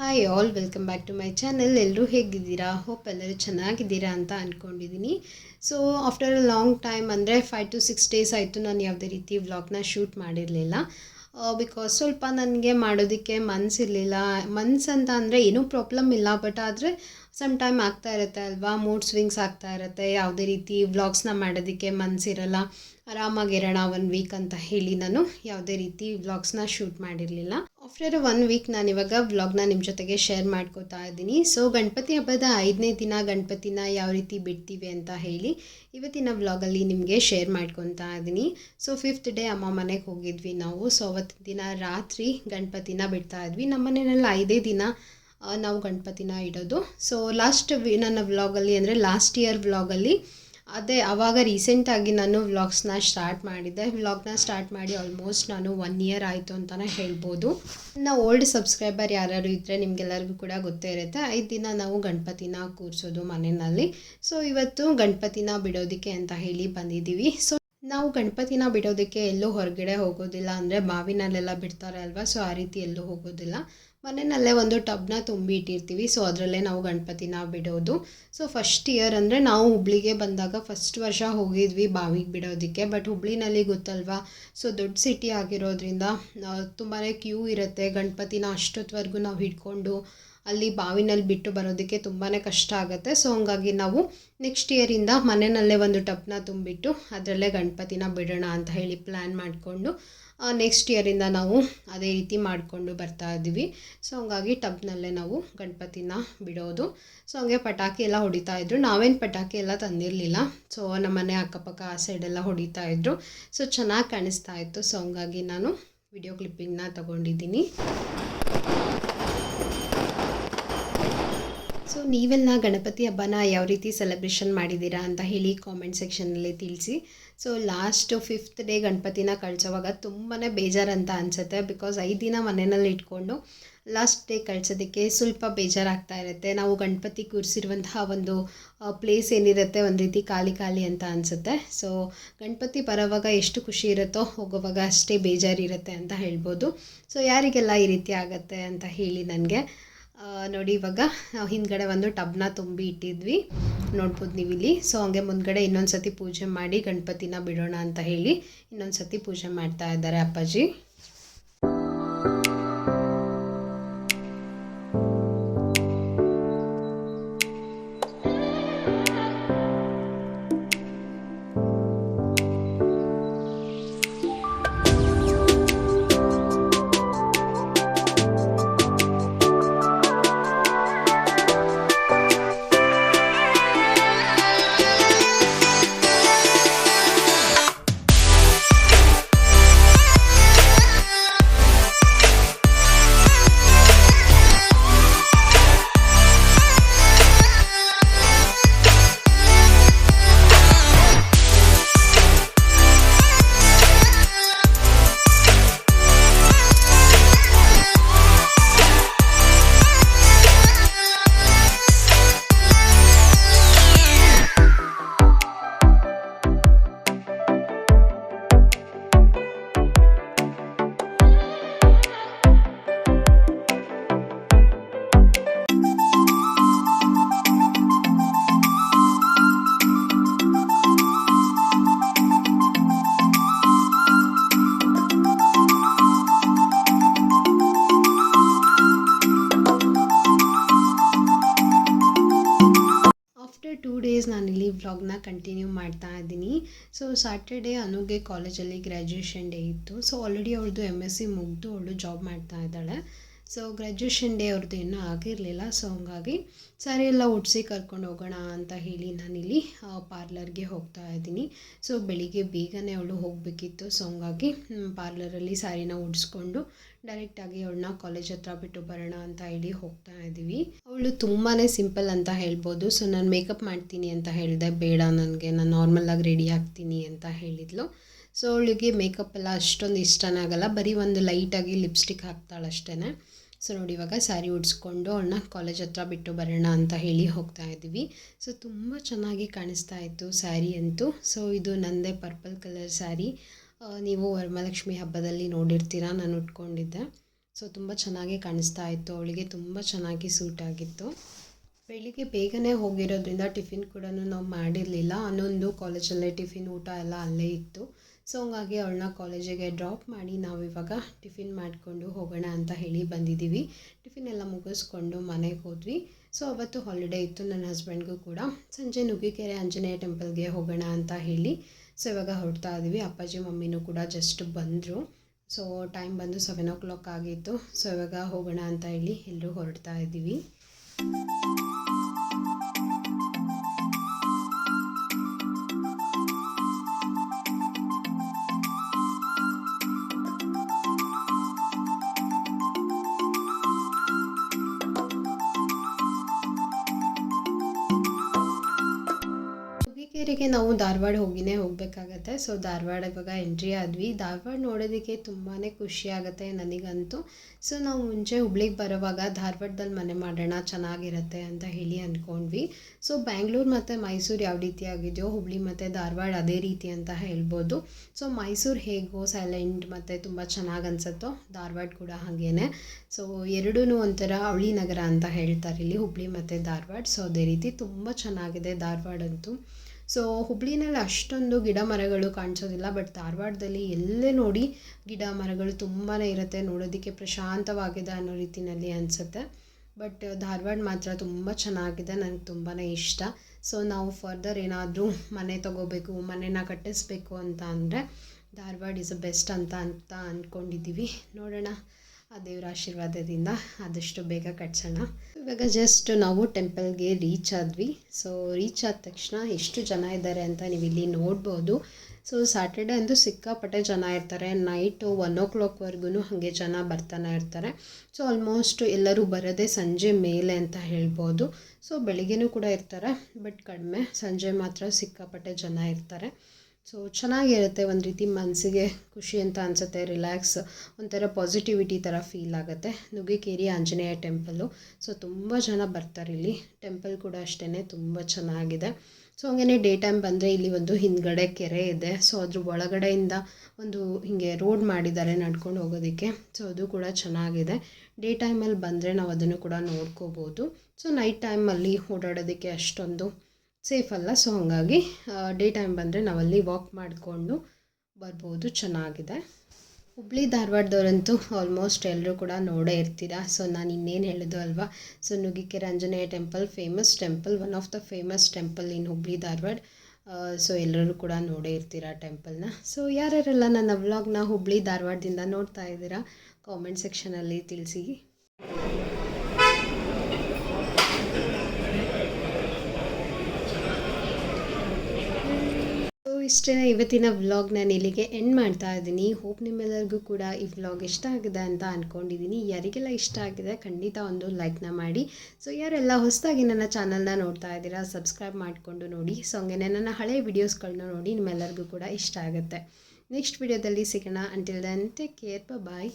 Hi all welcome back to my channel ಎಲ್ಲರೂ ಹೇಗಿದ್ದೀರಾ? Hope ಎಲ್ಲರೂ ಚೆನ್ನಾಗಿದ್ದೀರಾ ಅಂತ ಅಂದ್ಕೊಂಡಿದ್ದೀನಿ so after a long time ಅಂದರೆ ಫೈವ್ ಟು ಸಿಕ್ಸ್ ಡೇಸ್ ಆಯಿತು ನಾನು ಯಾವುದೇ ರೀತಿ ವ್ಲಾಗ್ನ ಶೂಟ್ ಮಾಡಿರಲಿಲ್ಲ. ಬಿಕಾಸ್ ಸ್ವಲ್ಪ ನನಗೆ ಮಾಡೋದಕ್ಕೆ ಮನಸ್ಸಿರಲಿಲ್ಲ ಮನ್ಸು ಅಂತ ಅಂದರೆ ಏನೂ ಪ್ರಾಬ್ಲಮ್ ಇಲ್ಲ ಬಟ್ ಆದರೆ ಸಮ್ ಟೈಮ್ ಆಗ್ತಾ ಇರುತ್ತೆ ಅಲ್ವಾ? ಮೂಡ್ ಸ್ವಿಂಗ್ಸ್ ಆಗ್ತಾ ಇರುತ್ತೆ. ಯಾವುದೇ ರೀತಿ ವ್ಲಾಗ್ಸ್ನ ಮಾಡೋದಕ್ಕೆ ಮನಸ್ಸಿರಲ್ಲ ಆರಾಮಾಗಿರೋಣ ಒನ್ ವೀಕ್ ಅಂತ ಹೇಳಿ ನಾನು ಯಾವುದೇ ರೀತಿ ವ್ಲಾಗ್ಸ್ನ ಶೂಟ್ ಮಾಡಿರಲಿಲ್ಲ. ಆಫ್ಟರ್ ಒನ್ ವೀಕ್ ನಾನು ಇವಾಗ ವ್ಲಾಗ್ನ ನಿಮ್ಮ ಜೊತೆಗೆ ಶೇರ್ ಮಾಡ್ಕೋತಾ ಇದ್ದೀನಿ. ಸೊ ಗಣಪತಿ ಹಬ್ಬದ ಐದನೇ ದಿನ ಗಣಪತಿನ ಯಾವ ರೀತಿ ಬಿಡ್ತೀವಿ ಅಂತ ಹೇಳಿ ಇವತ್ತಿನ ವ್ಲಾಗಲ್ಲಿ ನಿಮಗೆ ಶೇರ್ ಮಾಡ್ಕೊತಾ ಇದ್ದೀನಿ. ಸೊ ಫಿಫ್ತ್ ಡೇ ಅಮ್ಮ ಮನೆಗೆ ಹೋಗಿದ್ವಿ ನಾವು. ಸೊ ಅವತ್ತಿನ ದಿನ ರಾತ್ರಿ ಗಣಪತಿನ ಬಿಡ್ತಾ ಇದ್ವಿ. ನಮ್ಮ ಮನೆಯಲ್ಲಿ ಐದೇ ದಿನ ನಾವು ಗಣಪತಿನ ಇಡೋದು. ಸೊ ಲಾಸ್ಟ್ ನನ್ನ ವ್ಲಾಗಲ್ಲಿ ಅಂದರೆ ಲಾಸ್ಟ್ ಇಯರ್ ವ್ಲಾಗಲ್ಲಿ ಅದೇ ಆವಾಗ ರೀಸೆಂಟಾಗಿ ನಾನು ವ್ಲಾಗ್ಸ್ನ ಸ್ಟಾರ್ಟ್ ಮಾಡಿದ್ದೆ. ವ್ಲಾಗ್ನ ಸ್ಟಾರ್ಟ್ ಮಾಡಿ ಆಲ್ಮೋಸ್ಟ್ ನಾನು ಒನ್ ಇಯರ್ ಆಯಿತು ಅಂತಲೇ ಹೇಳ್ಬೋದು. ನನ್ನ ಓಲ್ಡ್ ಸಬ್ಸ್ಕ್ರೈಬರ್ ಯಾರ್ಯಾರು ಇದ್ದರೆ ನಿಮಗೆಲ್ಲರಿಗೂ ಕೂಡ ಗೊತ್ತೇ ಇರುತ್ತೆ. ಐದು ದಿನ ನಾವು ಗಣಪತಿನ ಕೂರಿಸೋದು ಮನೆಯಲ್ಲಿ. ಸೊ ಇವತ್ತು ಗಣಪತಿನ ಬಿಡೋದಕ್ಕೆ ಅಂತ ಹೇಳಿ ಬಂದಿದ್ದೀವಿ. ಸೊ ನಾವು ಗಣಪತಿನ ಬಿಡೋದಕ್ಕೆ ಎಲ್ಲೂ ಹೊರಗಡೆ ಹೋಗೋದಿಲ್ಲ ಅಂದರೆ ಬಾವಿನಲ್ಲೆಲ್ಲ ಬಿಡ್ತಾರೆ ಅಲ್ವಾ? ಸೊ ಆ ರೀತಿ ಎಲ್ಲೂ ಹೋಗೋದಿಲ್ಲ. ಮನೆಯಲ್ಲೇ ಒಂದು ಟಬ್ನ ತುಂಬಿ ಇಟ್ಟಿರ್ತೀವಿ. ಸೊ ಅದರಲ್ಲೇ ನಾವು ಗಣಪತಿನ ಬಿಡೋದು. ಸೊ ಫಸ್ಟ್ ಇಯರ್ ಅಂದರೆ ನಾವು ಹುಬ್ಳಿಗೆ ಬಂದಾಗ ಫಸ್ಟ್ ವರ್ಷ ಹೋಗಿದ್ವಿ ಬಾವಿಗೆ ಬಿಡೋದಕ್ಕೆ. ಬಟ್ ಹುಬ್ಳಿನಲ್ಲಿ ಗೊತ್ತಲ್ವಾ? ಸೊ ದೊಡ್ಡ ಸಿಟಿ ಆಗಿರೋದ್ರಿಂದ ತುಂಬಾ ಕ್ಯೂ ಇರುತ್ತೆ. ಗಣಪತಿನ ಅಷ್ಟೊತ್ತವರೆಗೂ ನಾವು ಹಿಡ್ಕೊಂಡು ಅಲ್ಲಿ ಬಾವಿನಲ್ಲಿ ಬಿಟ್ಟು ಬರೋದಕ್ಕೆ ತುಂಬಾ ಕಷ್ಟ ಆಗುತ್ತೆ. ಸೊ ಹಂಗಾಗಿ ನಾವು ನೆಕ್ಸ್ಟ್ ಇಯರಿಂದ ಮನೆಯಲ್ಲೇ ಒಂದು ಟಬ್ನ ತುಂಬಿಟ್ಟು ಅದರಲ್ಲೇ ಗಣಪತಿನ ಬಿಡೋಣ ಅಂತ ಹೇಳಿ ಪ್ಲ್ಯಾನ್ ಮಾಡಿಕೊಂಡು ನೆಕ್ಸ್ಟ್ ಇಯರಿಂದ ನಾವು ಅದೇ ರೀತಿ ಮಾಡಿಕೊಂಡು ಬರ್ತಾ ಇದ್ದೀವಿ. ಸೊ ಹಂಗಾಗಿ ಟಬ್ನಲ್ಲೇ ನಾವು ಗಣಪತಿನ ಬಿಡೋದು. ಸೊ ಹಂಗೆ ಪಟಾಕಿ ಎಲ್ಲ ಹೊಡಿತಾ ಇದ್ರು. ನಾವೇನು ಪಟಾಕಿ ಎಲ್ಲ ತಂದಿರಲಿಲ್ಲ. ಸೊ ನಮ್ಮ ಮನೆ ಅಕ್ಕಪಕ್ಕ ಆ ಸೈಡೆಲ್ಲ ಹೊಡಿತಾ ಇದ್ರು. ಸೊ ಚೆನ್ನಾಗಿ ಕಾಣಿಸ್ತಾ ಇತ್ತು. ಸೊ ಹಂಗಾಗಿ ನಾನು ವಿಡಿಯೋ ಕ್ಲಿಪ್ಪಿಂಗ್ನ ತಗೊಂಡಿದ್ದೀನಿ. ಸೊ ನೀವೆಲ್ಲ ಗಣಪತಿ ಹಬ್ಬನ ಯಾವ ರೀತಿ ಸೆಲೆಬ್ರೇಷನ್ ಮಾಡಿದ್ದೀರಾ ಅಂತ ಹೇಳಿ ಕಾಮೆಂಟ್ ಸೆಕ್ಷನಲ್ಲಿ ತಿಳಿಸಿ. ಸೊ ಲಾಸ್ಟ್ ಫಿಫ್ತ್ ಡೇ ಗಣಪತಿನ ಕಳಿಸೋವಾಗ ತುಂಬಾ ಬೇಜಾರಂತ ಅನಿಸುತ್ತೆ ಬಿಕಾಸ್ ಐದು ದಿನ ಮನೆಯಲ್ಲಿ ಇಟ್ಕೊಂಡು ಲಾಸ್ಟ್ ಡೇ ಕಳ್ಸೋದಕ್ಕೆ ಸ್ವಲ್ಪ ಬೇಜಾರಾಗ್ತಾ ಇರುತ್ತೆ. ನಾವು ಗಣಪತಿ ಕೂರಿಸಿರುವಂತಹ ಒಂದು ಪ್ಲೇಸ್ ಏನಿರುತ್ತೆ ಒಂದು ರೀತಿ ಖಾಲಿ ಖಾಲಿ ಅಂತ ಅನಿಸುತ್ತೆ. ಸೊ ಗಣಪತಿ ಬರೋವಾಗ ಎಷ್ಟು ಖುಷಿ ಇರುತ್ತೋ ಹೋಗೋವಾಗ ಅಷ್ಟೇ ಬೇಜಾರಿರುತ್ತೆ ಅಂತ ಹೇಳ್ಬೋದು. ಸೊ ಯಾರಿಗೆಲ್ಲ ಈ ರೀತಿ ಆಗುತ್ತೆ ಅಂತ ಹೇಳಿ ನನಗೆ. ನೋಡಿ ಇವಾಗ ಹಿಂದ್ಗಡೆ ಒಂದು ಟಬ್ನ ತುಂಬಿ ಇಟ್ಟಿದ್ವಿ. ನೋಡ್ಬೋದು ನೀವು ಇಲ್ಲಿ ಸೊ ಹಂಗೆ ಮುಂದ್ಗಡೆ ಇನ್ನೊಂದು ಸತಿ ಪೂಜೆ ಮಾಡಿ ಗಣಪತಿನ ಬಿಡೋಣ ಅಂತ ಹೇಳಿ ಇನ್ನೊಂದು ಸತಿ ಪೂಜೆ ಮಾಡ್ತಾ ಇದ್ದಾರೆ ಅಪ್ಪಾಜಿ. ವ್ಲಾಗ್ನ ಕಂಟಿನ್ಯೂ ಮಾಡ್ತಾ ಇದ್ದೀನಿ. ಸೊ ಸ್ಯಾಟರ್ಡೇ ಅನುಗೆ ಕಾಲೇಜಲ್ಲಿ ಗ್ರ್ಯಾಜುಯೇಷನ್ ಡೇ ಇತ್ತು. ಸೊ ಆಲ್ರೆಡಿ ಅವ್ರದ್ದು ಎಂ ಎಸ್ ಸಿ ಮುಗಿದು ಅವಳು ಜಾಬ್ ಮಾಡ್ತಾ ಇದ್ದಾಳೆ. ಸೊ ಗ್ರ್ಯಾಜುಯೇಷನ್ ಡೇ ಅವ್ರದ್ದು ಇನ್ನೂ ಆಗಿರಲಿಲ್ಲ. ಸೊ ಹಂಗಾಗಿ ಸರಿ, ಎಲ್ಲ ಉಡ್ಸಿ ಕರ್ಕೊಂಡು ಹೋಗೋಣ ಅಂತ ಹೇಳಿ ನಾನಿಲ್ಲಿ ಪಾರ್ಲರ್ಗೆ ಹೋಗ್ತಾ ಇದ್ದೀನಿ. ಸೊ ಬೆಳಿಗ್ಗೆ ಬೇಗನೆ ಅವಳು ಹೋಗಬೇಕಿತ್ತು. ಸೊ ಹಂಗಾಗಿ ಪಾರ್ಲರಲ್ಲಿ ಸ್ಯಾರಿನ ಉಡಿಸ್ಕೊಂಡು ಡೈರೆಕ್ಟಾಗಿ ಅವಳನ್ನ ಕಾಲೇಜ್ ಹತ್ರ ಬಿಟ್ಟು ಬರೋಣ ಅಂತ ಹೇಳಿ ಹೋಗ್ತಾ ಇದ್ದೀವಿ. ಅವಳು ತುಂಬಾ ಸಿಂಪಲ್ ಅಂತ ಹೇಳ್ಬೋದು. ಸೊ ನಾನು ಮೇಕಪ್ ಮಾಡ್ತೀನಿ ಅಂತ ಹೇಳಿದೆ. ಬೇಡ ನನಗೆ. ನಾನು ನಾರ್ಮಲಾಗಿ ರೆಡಿ ಆಗ್ತೀನಿ ಅಂತ ಹೇಳಿದ್ಲು. ಸೊ ಅವಳಿಗೆ ಮೇಕಪ್ ಎಲ್ಲ ಅಷ್ಟೊಂದು ಇಷ್ಟನೇ ಆಗಲ್ಲ. ಬರೀ ಒಂದು ಲೈಟಾಗಿ ಲಿಪ್ಸ್ಟಿಕ್ ಹಾಕ್ತಾಳೆ ಅಷ್ಟೇ ಸೊ ನೋಡಿ ಇವಾಗ ಸ್ಯಾರಿ ಉಡ್ಸ್ಕೊಂಡು ಅವಳನ್ನ ಕಾಲೇಜ್ ಹತ್ರ ಬಿಟ್ಟು ಬರೋಣ ಅಂತ ಹೇಳಿ ಹೋಗ್ತಾ ಇದ್ದೀವಿ. ಸೊ ತುಂಬ ಚೆನ್ನಾಗಿ ಕಾಣಿಸ್ತಾ ಇತ್ತು ಸ್ಯಾರಿ ಅಂತೂ. ಸೊ ಇದು ನಂದೇ ಪರ್ಪಲ್ ಕಲರ್ ಸ್ಯಾರಿ ನೀವು ವರಮಹಾಲಕ್ಷ್ಮಿ ಹಬ್ಬದಲ್ಲಿ ನೋಡಿರ್ತೀರ? ನಾನು ಉಟ್ಕೊಂಡಿದ್ದೆ. ಸೊ ತುಂಬ ಚೆನ್ನಾಗಿ ಕಾಣಿಸ್ತಾ ಇತ್ತು. ಅವಳಿಗೆ ತುಂಬ ಚೆನ್ನಾಗಿ ಸೂಟ್ ಆಗಿತ್ತು. ಬೆಳಿಗ್ಗೆ ಬೇಗನೆ ಹೋಗಿರೋದ್ರಿಂದ ಟಿಫಿನ್ ಕೂಡ ನಾವು ಮಾಡಿರಲಿಲ್ಲ. ಹನ್ನೊಂದು ಕಾಲೇಜಲ್ಲೇ ಟಿಫಿನ್ ಊಟ ಎಲ್ಲ ಅಲ್ಲೇ ಇತ್ತು. ಸೊ ಹಂಗಾಗಿ ಅವಳನ್ನ ಕಾಲೇಜಿಗೆ ಡ್ರಾಪ್ ಮಾಡಿ ನಾವು ಇವಾಗ ಟಿಫಿನ್ ಮಾಡಿಕೊಂಡು ಹೋಗೋಣ ಅಂತ ಹೇಳಿ ಬಂದಿದ್ದೀವಿ ಟಿಫಿನ್ ಎಲ್ಲ ಮುಗಿಸ್ಕೊಂಡು ಮನೆಗೆ ಹೋದ್ವಿ. ಸೊ ಅವತ್ತು ಹಾಲಿಡೇ ಇತ್ತು. ನನ್ನ ಹಸ್ಬೆಂಡ್ಗೂ ಕೂಡ. ಸಂಜೆ ನುಗ್ಗಿಕೆರೆ ಆಂಜನೇಯ ಟೆಂಪಲ್ಗೆ ಹೋಗೋಣ ಅಂತ ಹೇಳಿ ಸೊ ಇವಾಗ ಹೊರಡ್ತಾ ಇದ್ದೀವಿ ಅಪ್ಪಾಜಿ, ಮಮ್ಮಿನೂ ಕೂಡ ಜಸ್ಟ್ ಬಂದರು. ಸೊ ಟೈಮ್ ಬಂದು ಸೆವೆನ್ ಓ ಕ್ಲಾಕ್ ಆಗಿತ್ತು. ಸೊ ಇವಾಗ ಹೋಗೋಣ ಅಂತ ಹೇಳಿ ಎಲ್ಲರೂ ಹೊರಡ್ತಾ ಇದ್ದೀವಿ ನುಗ್ಗಿಕೇರಿಗೆ ನಾವು ಧಾರವಾಡ ಹೋಗಿನೇ ಹೋಗಬೇಕಾಗತ್ತೆ. ಸೊ ಧಾರವಾಡ ಇವಾಗ ಎಂಟ್ರಿ ಆದ್ವಿ. ಧಾರವಾಡ ನೋಡೋದಕ್ಕೆ ತುಂಬಾ ಖುಷಿ ಆಗುತ್ತೆ ನನಗಂತೂ. ಸೊ ನಾವು ಮುಂಚೆ ಹುಬ್ಳಿಗೆ ಬರೋವಾಗ ಧಾರವಾಡದಲ್ಲಿ ಮನೆ ಮಾಡೋಣ, ಚೆನ್ನಾಗಿರುತ್ತೆ ಅಂತ ಹೇಳಿ ಅಂದ್ಕೊಂಡ್ವಿ ಸೊ ಬ್ಯಾಂಗ್ಳೂರು ಮತ್ತು ಮೈಸೂರು ಯಾವ ರೀತಿ ಆಗಿದೆಯೋ, ಹುಬ್ಳಿ ಮತ್ತು ಧಾರವಾಡ ಅದೇ ರೀತಿ ಅಂತ ಹೇಳ್ಬೋದು. ಸೊ ಮೈಸೂರು ಹೇಗೋ ಸೈಲೆಂಟ್ ಮತ್ತು ತುಂಬ ಚೆನ್ನಾಗಿ ಅನಿಸುತ್ತೋ, ಧಾರವಾಡ ಕೂಡ ಹಾಗೇ ಸೊ ಎರಡೂ ಒಂಥರ ಅವಳಿ ನಗರ ಅಂತ ಹೇಳ್ತಾರೆ ಇಲ್ಲಿ, ಹುಬ್ಳಿ ಮತ್ತು ಧಾರವಾಡ. ಸೊ ಅದೇ ರೀತಿ ತುಂಬ ಚೆನ್ನಾಗಿದೆ ಧಾರವಾಡ ಅಂತೂ. ಸೊ ಹುಬ್ಳಿನಲ್ಲಿ ಅಷ್ಟೊಂದು ಗಿಡ ಮರಗಳು ಕಾಣಿಸೋದಿಲ್ಲ ಬಟ್ ಧಾರವಾಡದಲ್ಲಿ ಎಲ್ಲೇ ನೋಡಿ ಗಿಡ ಮರಗಳು ತುಂಬಾ ಇರುತ್ತೆ, ನೋಡೋದಕ್ಕೆ ಪ್ರಶಾಂತವಾಗಿದೆ ಅನ್ನೋ ರೀತಿಯಲ್ಲಿ ಅನಿಸುತ್ತೆ. ಬಟ್ ಧಾರವಾಡ ಮಾತ್ರ ತುಂಬ ಚೆನ್ನಾಗಿದೆ ನನಗೆ ತುಂಬಾ ಇಷ್ಟ. ಸೊ ನಾವು ಫರ್ದರ್ ಏನಾದರೂ ಮನೆ ತಗೋಬೇಕು, ಮನೆನ ಕಟ್ಟಿಸ್ಬೇಕು ಅಂತ ಅಂದರೆ ಧಾರವಾಡ ಇಸ್ ಬೆಸ್ಟ್ ಅಂತ ಅಂತ ಅಂದ್ಕೊಂಡಿದ್ದೀವಿ ನೋಡೋಣ. ಆ ದೇವರ ಆಶೀರ್ವಾದದಿಂದ ಆದಷ್ಟು ಬೇಗ ಕಟ್ಸೋಣ. ಇವಾಗ ಜಸ್ಟ್ ನಾವು ಟೆಂಪಲ್ಗೆ ರೀಚ್ ಆದ್ವಿ. ಸೊ ರೀಚ್ ಆದ ತಕ್ಷಣ ಎಷ್ಟು ಜನ ಇದ್ದಾರೆ ಅಂತ ನೀವು ಇಲ್ಲಿ ನೋಡ್ಬೋದು. ಸೊ ಸ್ಯಾಟರ್ಡೆ ಅಂತೂ ಸಿಕ್ಕಾಪಟ್ಟೆ ಜನ ಇರ್ತಾರೆ. ನೈಟು ಒನ್ ಓ ಕ್ಲಾಕ್ವರೆಗೂ ಹಾಗೆ ಜನ ಬರ್ತಾನೆ ಇರ್ತಾರೆ. ಸೊ ಆಲ್ಮೋಸ್ಟ್ ಎಲ್ಲರೂ ಬರೋದೇ ಸಂಜೆ ಮೇಲೆ ಅಂತ ಹೇಳ್ಬೋದು. ಸೊ ಬೆಳಿಗ್ಗೆನೂ ಕೂಡ ಇರ್ತಾರೆ ಬಟ್ ಕಡಿಮೆ ಸಂಜೆ ಮಾತ್ರ ಸಿಕ್ಕಾಪಟ್ಟೆ ಜನ ಇರ್ತಾರೆ. ಸೊ ಚೆನ್ನಾಗಿರುತ್ತೆ ಒಂದು ರೀತಿ ಮನಸ್ಸಿಗೆ ಖುಷಿ ಅಂತ ಅನಿಸುತ್ತೆ, ರಿಲ್ಯಾಕ್ಸ್. ಒಂಥರ ಪಾಸಿಟಿವಿಟಿ ಥರ ಫೀಲ್ ಆಗುತ್ತೆ. ನುಗ್ಗಿಕೇರಿ ಆಂಜನೇಯ ಟೆಂಪಲ್ಲು ಸೊ ತುಂಬ ಜನ ಬರ್ತಾರೆ ಇಲ್ಲಿ. ಟೆಂಪಲ್ ಕೂಡ ಅಷ್ಟೇ ತುಂಬ ಚೆನ್ನಾಗಿದೆ. ಸೊ ಹಂಗೇ ಡೇ ಟೈಮ್ ಬಂದರೆ ಇಲ್ಲಿ ಒಂದು ಹಿಂದ್ಗಡೆ ಕೆರೆ ಇದೆ. ಸೊ ಅದ್ರ ಒಳಗಡೆಯಿಂದ ಒಂದು ಹೀಗೆ ರೋಡ್ ಮಾಡಿದ್ದಾರೆ ನಡ್ಕೊಂಡು ಹೋಗೋದಕ್ಕೆ. ಸೊ ಅದು ಕೂಡ ಚೆನ್ನಾಗಿದೆ. ಡೇ ಟೈಮಲ್ಲಿ ಬಂದರೆ ನಾವು ಅದನ್ನು ಕೂಡ ನೋಡ್ಕೋಬೋದು. ಸೊ ನೈಟ್ ಟೈಮಲ್ಲಿ ಓಡಾಡೋದಕ್ಕೆ ಅಷ್ಟೊಂದು ಸೇಫ್ ಅಲ್ಲ. ಸೊ ಹಾಗಾಗಿ ಡೇ ಟೈಮ್ ಬಂದರೆ ನಾವಲ್ಲಿ ವಾಕ್ ಮಾಡಿಕೊಂಡು ಬರ್ಬೋದು. ಚೆನ್ನಾಗಿದೆ. ಹುಬ್ಳಿ ಧಾರವಾಡದವರಂತೂ ಆಲ್ಮೋಸ್ಟ್ ಎಲ್ಲರೂ ಕೂಡ ನೋಡೇ ಇರ್ತೀರಾ? ಸೊ ನಾನು ಇನ್ನೇನು ಹೇಳಿದ್ದು ಅಲ್ವಾ? So Nuggikere Anjaneya temple famous temple one of the famous temple in Hubli Dharwad. So ಎಲ್ಲರೂ ಕೂಡ ನೋಡೇ ಇರ್ತೀರ ಟೆಂಪಲ್ನ ಸೊ ಯಾರ್ಯಾರೆಲ್ಲ ನನ್ನ ವ್ಲಾಗ್ನ ಹುಬ್ಳಿ ಧಾರವಾಡದಿಂದ ನೋಡ್ತಾ ಇದ್ದೀರಾ? ಕಾಮೆಂಟ್ ಸೆಕ್ಷನಲ್ಲಿ ತಿಳಿಸಿ. ಇಷ್ಟೇ ಇವತ್ತಿನ ವ್ಲಾಗ್ ನಾನು ಇಲ್ಲಿಗೆ ಎಂಡ್ ಮಾಡ್ತಾ ಇದ್ದೀನಿ. ಹೋಪ್ ನಿಮ್ಮೆಲ್ಲರಿಗೂ ಕೂಡ ಈ ವ್ಲಾಗ್ ಇಷ್ಟ ಆಗಿದೆ ಅಂತ ಅಂದ್ಕೊಂಡಿದ್ದೀನಿ ಯಾರಿಗೆಲ್ಲ ಇಷ್ಟ ಆಗಿದೆ ಖಂಡಿತ ಒಂದು ಲೈಕ್ನ ಮಾಡಿ. ಸೊ ಯಾರೆಲ್ಲ ಹೊಸದಾಗಿ ನನ್ನ ಚಾನಲ್ನ ನೋಡ್ತಾ ಇದ್ದೀರಾ ಸಬ್ಸ್ಕ್ರೈಬ್ ಮಾಡಿಕೊಂಡು ನೋಡಿ. ಸೊ ಹಂಗೆ ನನ್ನ ಹಳೆ ವೀಡಿಯೋಸ್ಗಳನ್ನ ನೋಡಿ ನಿಮ್ಮೆಲ್ಲರಿಗೂ ಕೂಡ ಇಷ್ಟ ಆಗುತ್ತೆ. ನೆಕ್ಸ್ಟ್ ವಿಡಿಯೋದಲ್ಲಿ ಸಿಗೋಣ. Until then take care bye